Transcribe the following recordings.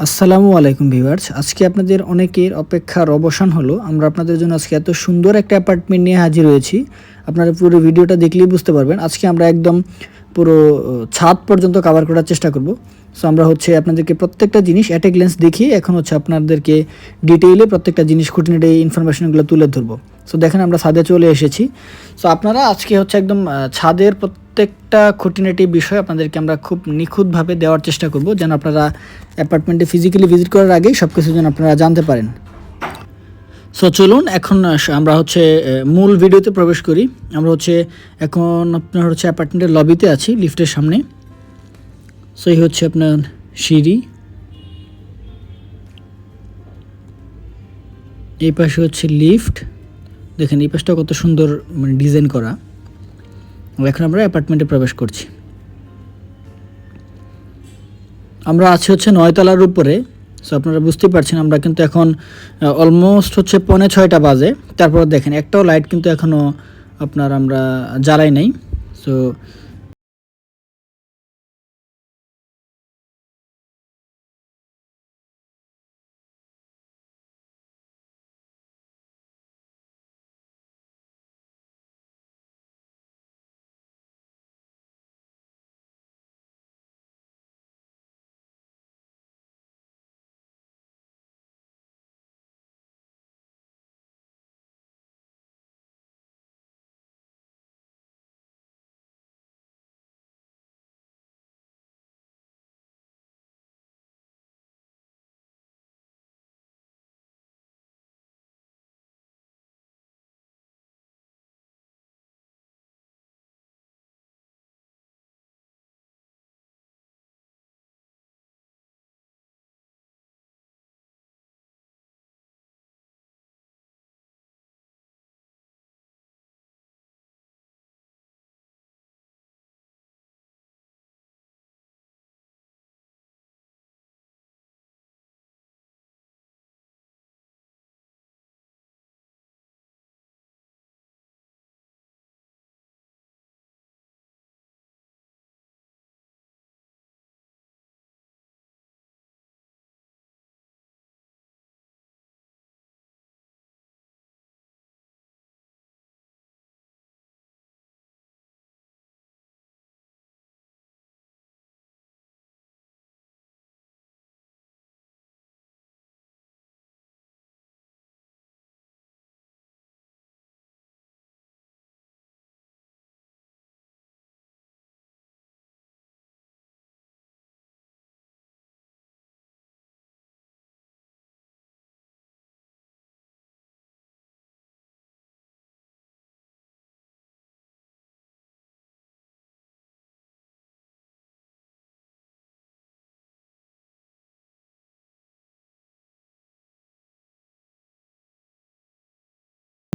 আসসালামু আলাইকুম ভিভার্স আজকে আপনাদের অনেকের অপেক্ষার অবসান হলো। আমরা আপনাদের জন্য আজকে এত সুন্দর একটা অ্যাপার্টমেন্ট নিয়ে হাজির হয়েছি। আপনারা পুরো ভিডিওটা দেখলেই বুঝতে পারবেন। আজকে আমরা একদম পুরো ছাদ পর্যন্ত কভার করার চেষ্টা করব। সো আমরা হচ্ছে আপনাদেরকে প্রত্যেকটা জিনিস অ্যাট এ গ্লেন্স দেখিয়ে এখন হচ্ছে আপনাদেরকে ডিটেইলে প্রত্যেকটা জিনিস খুঁটিনাটি ইনফরমেশনগুলো তুলে ধরবো। সো দেখেন আমরা ছাদে চলে এসেছি। সো আপনারা আজকে হচ্ছে একদম ছাদের প্রত্যেকটা খুঁটিনাটি বিষয় আপনাদেরকে আমরা খুব নিখুঁতভাবে দেওয়ার চেষ্টা করব, যেন আপনারা অ্যাপার্টমেন্টে ফিজিক্যালি ভিজিট করার আগেই সব কিছু যেন আপনারা জানতে পারেন। সো চলুন এখন আমরা হচ্ছে মূল ভিডিওতে প্রবেশ করি। আমরা হচ্ছে এখন আপনার হচ্ছে অ্যাপার্টমেন্টের লবিতে আছি, লিফটের সামনে। সো এই হচ্ছে আপনার সিঁড়ি। এই পাশে হচ্ছে লিফট। দেখেন, এই পাশটা কত সুন্দর মানে ডিজাইন করা। এখন আমরা অ্যাপার্টমেন্টে প্রবেশ করছি। আমরা আছি হচ্ছে নয়তলার উপরে। সো আপনারা বুঝতেই পারছেন, আমরা কিন্তু এখন অলমোস্ট হচ্ছে পৌনে ছয়টা বাজে। তারপর দেখেন, একটাও লাইট কিন্তু এখনও আপনার আমরা জ্বালাই নাই। সো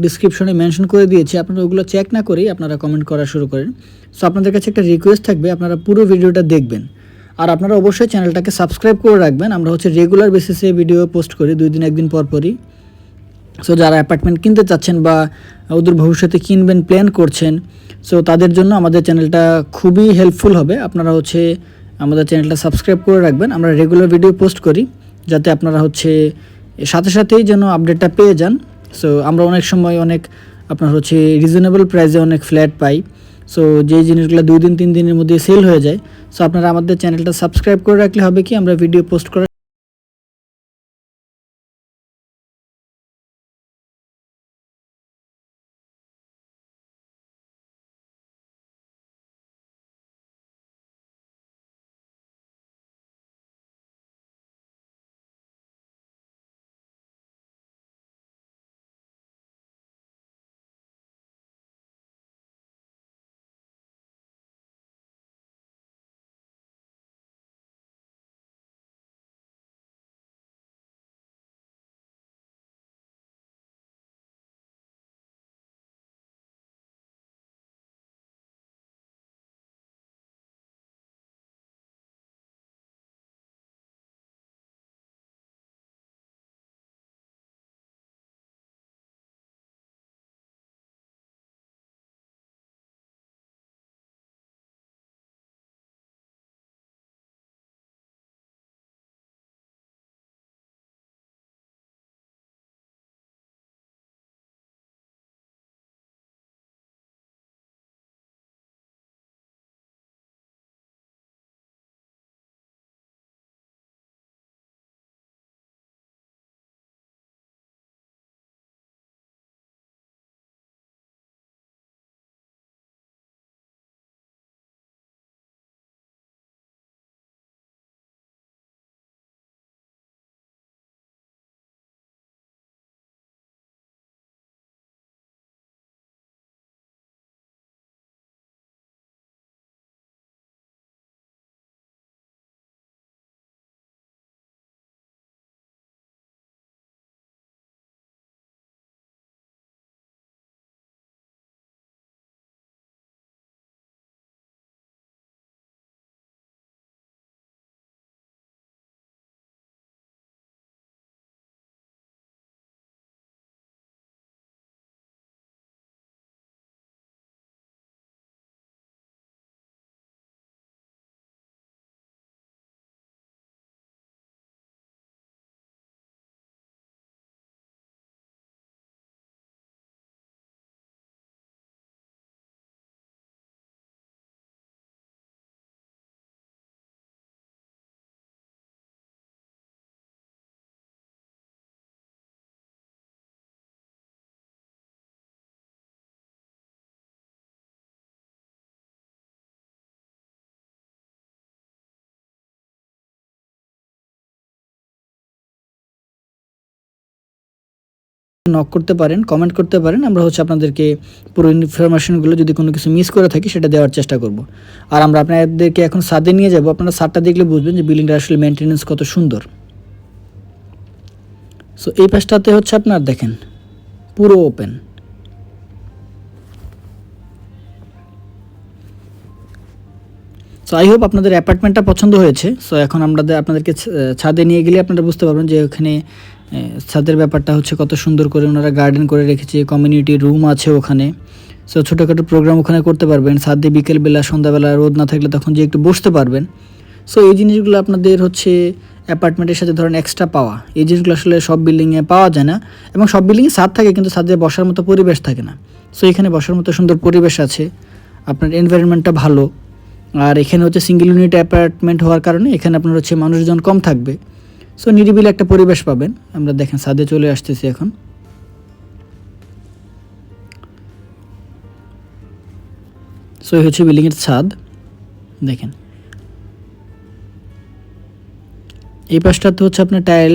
ডিসক্রিপশনে মেনশন করে দিয়েছি, আপনারা ওগুলো চেক না করেই আপনারা কমেন্ট করা শুরু করেন। সো আপনাদের কাছে একটা রিকোয়েস্ট থাকবে, আপনারা পুরো ভিডিওটা দেখবেন। আর আপনারা অবশ্যই চ্যানেলটাকে সাবস্ক্রাইব করে রাখবেন। আমরা হচ্ছে রেগুলার বেসিসে ভিডিও পোস্ট করি, দুই দিন, একদিন পর পরই। সো যারা অ্যাপার্টমেন্ট কিনতে চাচ্ছেন বা ওদের ভবিষ্যতে কিনবেন প্ল্যান করছেন সো তাদের জন্য আমাদের চ্যানেলটা খুবই হেল্পফুল হবে। আপনারা হচ্ছে আমাদের চ্যানেলটা সাবস্ক্রাইব করে রাখবেন। আমরা রেগুলার ভিডিও পোস্ট করি, যাতে আপনারা হচ্ছে সাথে সাথেই যেন আপডেটটা পেয়ে যান। সো আমরা অনেক সময় অনেক, আপনার হচ্ছে রিজনেবল প্রাইসে অনেক ফ্ল্যাট পাই। সো যেই জিনিসগুলো দুই দিন, তিন দিনের মধ্যে সেল হয়ে যায় সো আপনারা আমাদের চ্যানেলটা সাবস্ক্রাইব করে রাখলে হবে কি? আমরা ভিডিও পোস্ট করার নক করতে পারেন কমেন্ট করতে পারেন, আমরা হচ্ছে আপনাদেরকে পুরো ইনফরমেশনগুলো যদি কোনো কিছু মিস করে থাকি সেটা দেওয়ার চেষ্টা করব। আর আমরা আপনাদেরকে এখন সাদে নিয়ে যাব, আপনারা সারটা দেখলে বুঝবেন যে বিল্ডিংটা আসলে মেনটেনেন্স কত সুন্দর। সো এই পাশটাতে হচ্ছে আপনার দেখেন, পুরো ওপেন সো আই হোপ আপনাদের অ্যাপার্টমেন্টটা পছন্দ হয়েছে। সো এখন আমরা আপনাদেরকে ছাদে নিয়ে গেলে আপনারা বুঝতে পারবেন যে ওখানে ছাদের ব্যাপারটা হচ্ছে কত সুন্দর করে ওনারা গার্ডেন করে রেখেছে কমিউনিটি রুম আছে ওখানে। সো ছোটোখাটো প্রোগ্রাম ওখানে করতে পারবেন, ছাদে বিকেলবেলা, সন্ধ্যাবেলা রোদ না থাকলে তখন যে একটু বসতে পারবেন। সো এই জিনিসগুলো আপনাদের হচ্ছে অ্যাপার্টমেন্টের সাথে ধরেন এক্সট্রা পাওয়া। এই জিনিসগুলো আসলে সব বিল্ডিংয়ে পাওয়া যায় না এবং সব বিল্ডিংয়ে ছাদ থাকে কিন্তু ছাদে বসার মতো পরিবেশ থাকে না। সো এখানে বসার মতো সুন্দর পরিবেশ আছে। আপনার এনভায়রনমেন্টটা ভালো। আর এখানে হচ্ছে সিঙ্গেল ইউনিট অ্যাপার্টমেন্ট হওয়ার কারণে এখানে আপনার হচ্ছে মানুষজন কম থাকবে। সো নিরিবিলি একটা পরিবেশ পাবেন। আমরা দেখেন ছাদে চলে আসতেছি এখন। সো এই হচ্ছে বিল্ডিংয়ের ছাদ। দেখেন। এই পাশটাতে হচ্ছে আপনার টাইল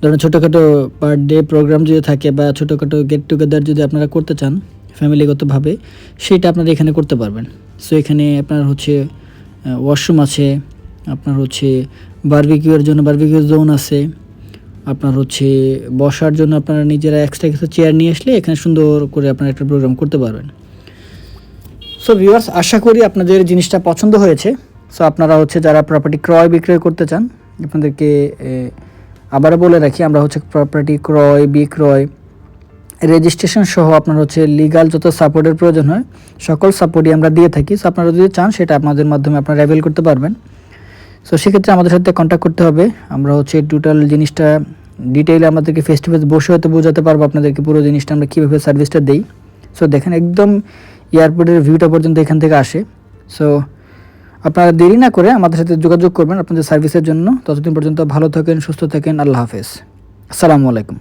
ধরেন ছোটোখাটো পার ডে প্রোগ্রাম যদি থাকে বা ছোটোখাটো গেট টুগেদার যদি আপনারা করতে চান ফ্যামিলিগতভাবে সেটা আপনারা এখানে করতে পারবেন। সো এখানে আপনার হচ্ছে ওয়াশরুম আছে, আপনার হচ্ছে বারবিকিউর জন্য বারবিকিউ জোন আছে, আপনার হচ্ছে বসার জন্য আপনারা নিজেরা এক্সট্রা কিছু চেয়ার নিয়ে আসলে এখানে সুন্দর করে আপনারা একটা প্রোগ্রাম করতে পারবেন। সো ভিউয়ার্স আশা করি আপনাদের জিনিসটা পছন্দ হয়েছে। সো আপনারা হচ্ছে যারা প্রপার্টি ক্রয় বিক্রয় করতে চান, আপনাদেরকে এ, আবারও বলে রাখি আমরা হচ্ছে প্রপার্টি ক্রয় বিক্রয় রেজিস্ট্রেশন সহ আপনার হচ্ছে লিগাল যত সাপোর্টের প্রয়োজন হয় সকল সাপোর্টই আমরা দিয়ে থাকি। সো আপনারা যদি চান সেটা আপনাদের মাধ্যমে আপনারা অ্যাভেল করতে পারবেন। সো সেক্ষেত্রে আমাদের সাথে কন্ট্যাক্ট করতে হবে। আমরা হচ্ছে টোটাল জিনিসটা ডিটেইলে আমাদেরকে ফেস টু ফেস বসে হয়তো বোঝাতে পারব আপনাদেরকে পুরো জিনিসটা আমরা কীভাবে সার্ভিসটা দিই। সো দেখেন একদম এয়ারপোর্টের ভিউটা পর্যন্ত এখান থেকে আসে। সো আপনারা দেরি না করে আমাদের সাথে যোগাযোগ করবেন আপনাদের সার্ভিসের জন্য। ততদিন পর্যন্ত ভালো থাকেন, সুস্থ থাকেন, আল্লাহ হাফেজ। আসসালামু আলাইকুম।